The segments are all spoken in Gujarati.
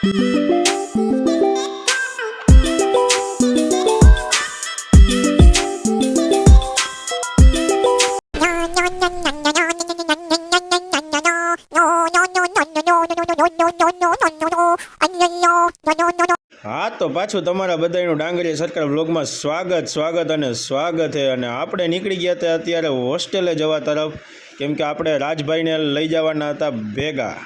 હા, તો પાછું તમારા બધાનું ડાંગરી સરકાર બ્લોગમાં સ્વાગત સ્વાગત અને સ્વાગત છે અને આપણે નીકળી ગયા હતા અત્યારે હોસ્ટેલે જવા તરફ. કેમ કે આપણે રાજભાઈને લઈ જવાના હતા ભેગા.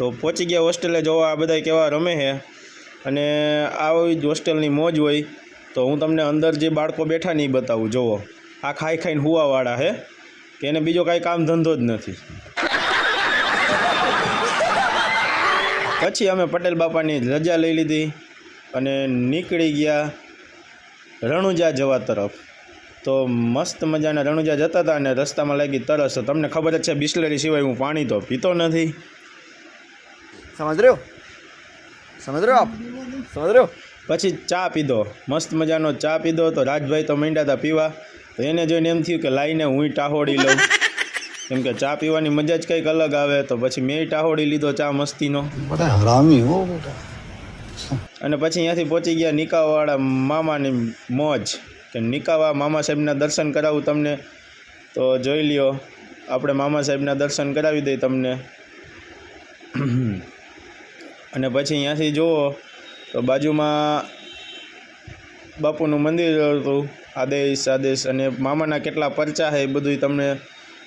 તો પહોંચી ગયા હોસ્ટેલે જોવા આ બધા કેવા રમે છે. અને આવી જ હોસ્ટેલની મોજ હોય. તો હું તમને અંદર જે બાળકો બેઠા નહીં બતાવું જુઓ આ ખાઈ ખાઈને હુવાવાળા છે, કે એને બીજો કાંઈ કામ ધંધો જ નથી. પછી અમે પટેલ બાપાની રજા લઈ લીધી અને નીકળી ગયા રણુજા જવા તરફ. તો મસ્ત મજાના રણુજા જતા હતા અને રસ્તામાં લાગી તરસ. તમને ખબર જ છે, બિસ્લરી સિવાય હું પાણી તો પીતો નથી. સમજ રહ્યો સમજ રહ્યો આપ? સમજ રહ્યો પછી ચા પીધો. મસ્ત મજાનો ચા પીધો તો રાજભાઈ તો માંડ્યા હતા પીવા. તો એને જોઈને એમ થયું કે લાઈને હું ટાહોડી લઉં. કેમ કે ચા પીવાની મજા જ કંઈક અલગ આવે તો પછી મેં ટાહોડી લીધો ચા મસ્તીનો. હરામી હો. અને પછી અહીંયાથી પહોંચી ગયા નિકાવાળા મામાની મોજ. કે નિકાવા મામા સાહેબના દર્શન કરાવું તમને. તો જોઈ લ્યો આપણે મામા સાહેબના દર્શન કરાવી દઈએ તમને. અને પછી અહીંયાથી જુઓ તો બાજુમાં બાપુનું મંદિર હતું. આદેશ આદેશ અને મામાના કેટલા પરચા છે એ બધું તમને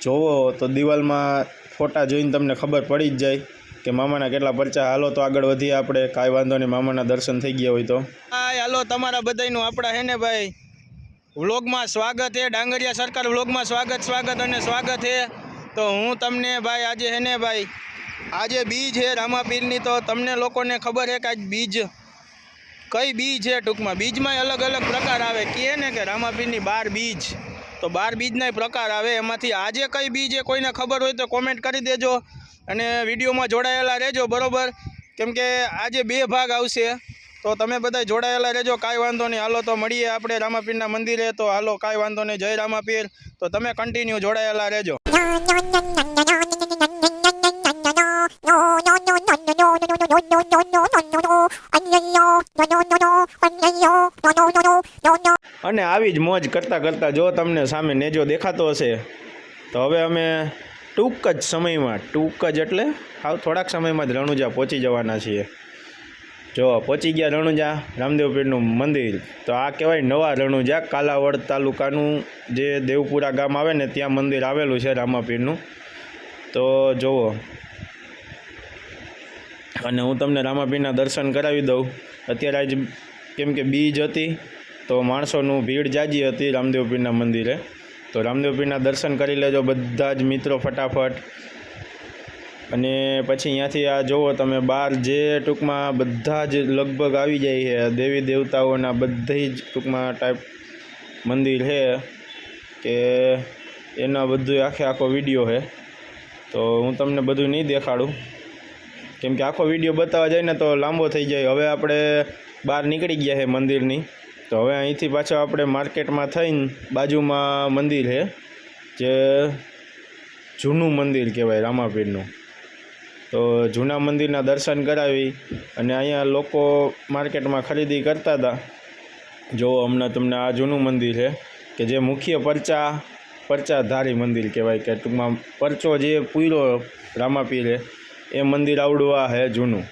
જોવો તો દિવાલમાં ફોટા જોઈને તમને ખબર પડી જ જાય કે મામાના કેટલા પરચા. હાલો તો આગળ વધીએ આપણે. કાંઈ વાંધો નહીં, મામાના દર્શન થઈ ગયા હોય તો. હા હાલો તમારા બધાનું આપણા હે ને ભાઈ? વ્લોગમાં સ્વાગત છે ડાંગરિયા સરકાર વ્લોગમાં સ્વાગત સ્વાગત અને સ્વાગત છે તો હું તમને ભાઈ આજે હે ને ભાઈ આજે બીજ છે રામાપીરની, તો તમને લોકોને ખબર છે કે આજ બીજ કઈ બીજ છે ટૂંકમાં? બીજમાં અલગ અલગ પ્રકાર આવે. કહે ને કે રામાપીરની બાર બીજ. તો બાર બીજના પ્રકાર આવે. એમાંથી આજે કઈ બીજ કોઈને ખબર હોય તો કોમેન્ટ કરી દેજો અને વિડીયોમાં જોડાયેલા રહેજો, બરોબર? કેમ કે આજે બે ભાગ આવશે. તો તમે બધા જોડાયેલા રહેજો. કાંઈ વાંધો નહીં. હાલો, તો મળીએ આપણે રામાપીરના મંદિરે. તો હાલો, કાંઈ વાંધો નહીં. જય રામાપીર. તો તમે કન્ટિન્યુ જોડાયેલા રહેજો. અને આવી જ મોજ કરતાં કરતાં જો તમને સામે નેજો દેખાતો હશે, તો હવે અમે ટૂંક જ સમયમાં, ટૂંક જ એટલે હાવ થોડાક સમયમાં જ રણુજા પહોંચી જવાના છીએ. જો પહોંચી ગયા રણુજા રામદેવ પીરનું મંદિર. તો આ કહેવાય નવા રણુજા, કાલાવડ તાલુકાનું જે દેવપુરા ગામ આવે ને ત્યાં મંદિર આવેલું છે રામાપીરનું. તો જુઓ અને હું તમને રામાપીરના દર્શન કરાવી દઉં. અત્યારે આજ કેમ કે બીજ હતી, તો માણસોનું ભીડ જાજી હતી રામદેવ પીરના મંદિરે. તો રામદેવ પીરના દર્શન કરી લેજો બધા જ મિત્રો ફટાફટ. અને પછી અહીંયાથી આ જુઓ તમે બહાર જે ટૂંકમાં બધા જ લગભગ આવી જાય છે. દેવી દેવતાઓના બધી જ ટૂંકમાં ટાઈપ મંદિર છે કે એના બધું આખે આખો વીડિયો છે. તો હું તમને બધું નહીં દેખાડું. કેમ કે આખો વીડિયો બતાવવા જાય ને તો લાંબો થઈ જાય. હવે આપણે બહાર નીકળી ગયા છે મંદિરની. તો હવે અહીંથી પાછો આપણે માર્કેટમાં થઈને બાજુમાં મંદિર છે જે જૂનું મંદિર કહેવાય રામાપીરનું. તો જૂના મંદિરના દર્શન કરાવી અને અહીંયા લોકો માર્કેટમાં ખરીદી કરતા હતા. જો હમણાં તમને આ જૂનું મંદિર છે કે જે મુખ્ય પરચા, પરચાધારી મંદિર કહેવાય, કે ટૂંકમાં પરચો જે પૂર્યો રામાપીરે એ મંદિર આવડું આ છે જૂનું.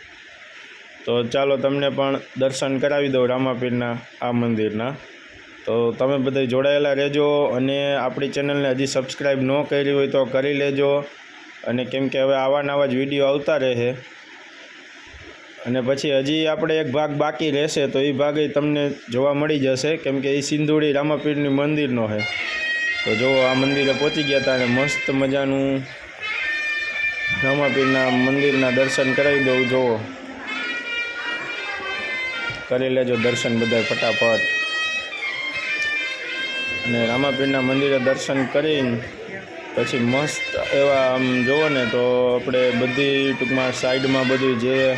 તો ચાલો તમને પણ દર્શન કરાવી દઉં રામાપીરના આ મંદિરના. તો તમે બધા જોડાયેલા રહેજો અને આપણી ચેનલને હજી સબસ્ક્રાઈબ ન કરી હોય તો કરી લેજો. અને કેમ કે હવે આવા નવા જ વીડિયો આવતા રહે. અને પછી હજી આપણે એક ભાગ બાકી રહેશે તો એ ભાગ તમને જોવા મળી જશે. કેમ કે એ સિંધુડી રામાપીરની મંદિરનો છે તો જો આ મંદિરે પહોંચી ગયા હતા અને મસ્ત મજાનું રામાપીરના મંદિરના દર્શન કરાવી દઉં, જુઓ. કરી લેજો દર્શન બધા ફટાફટ. અને રામાપીરના મંદિરે દર્શન કરીને પછી મસ્ત એવા, આમ જુઓ ને તો આપણે બધી ટૂંકમાં સાઈડમાં બધું જે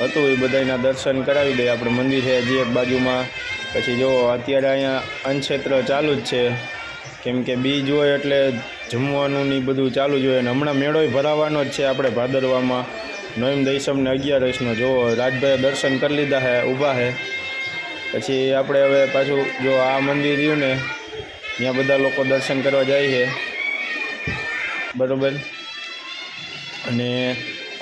હતું એ બધાના દર્શન કરાવી દઈએ. આપણે મંદિર છે એક બાજુમાં. પછી જુઓ, અત્યારે અહીંયા અનક્ષેત્ર ચાલુ જ છે. કેમ કે બીજ હોય એટલે જમવાનું ને બધું ચાલુ જોઈએ અને હમણાં મેળોય ભરાવાનો જ છે આપણે ભાદરવામાં. નોઈમ દઈસમને અગિયારસનો જો રાજભાઈએ દર્શન કરી લીધા હે, ઊભા હે. પછી આપણે હવે પાછું જો આ મંદિર રહ્યું ને, ત્યાં બધા લોકો દર્શન કરવા જાય છે. બરાબર? અને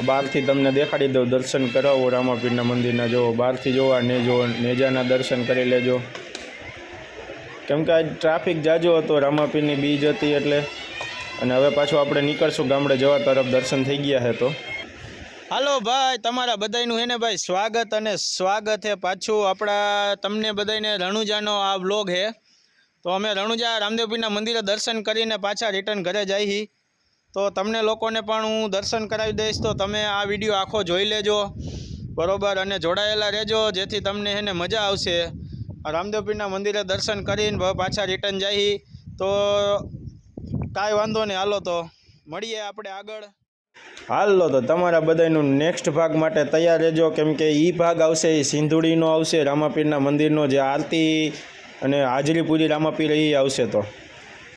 બહારથી તમને દેખાડી દઉં, દર્શન કરાવો રામાપીરના મંદિરના. જો બહારથી જોવા ને જો નેજાના દર્શન કરી લેજો. કેમ કે આજ ટ્રાફિક જાજો હતો, રામાપીરની બીજ હતી એટલે. અને હવે પાછું આપણે નીકળશું ગામડે જવા તરફ, દર્શન થઈ ગયા છે તો. હાલો ભાઈ, તમારા બધાયનું હે ને ભાઈ, સ્વાગત અને સ્વાગત હે પાછું આપણા તમને બધાને રણુજાનો આ બ્લોગ હે. તો અમે રણુજા રામદેવપીના મંદિરે દર્શન કરીને પાછા રિટર્ન ઘરે જઈ તો તમને લોકોને પણ હું દર્શન કરાવી દઈશ, તો તમે આ વીડિયો આખો જોઈ લેજો. બરોબર, અને જોડાયેલા રહેજો, જેથી તમને એને મજા આવશે. રામદેવપીના મંદિરે દર્શન કરીને પાછા રિટર્ન જઈ તો કાંઈ વાંધો નહીં, હાલો તો. મળીએ આપણે આગળ. હાલો તો તમારા બધાનું નેક્સ્ટ ભાગ માટે તૈયાર રહેજો. કેમ કે એ ભાગ આવશે એ સિંધુડીનો આવશે, રામાપીરના મંદિરનો જે આરતી અને હાજરી પૂરી રામાપીર એ આવશે તો.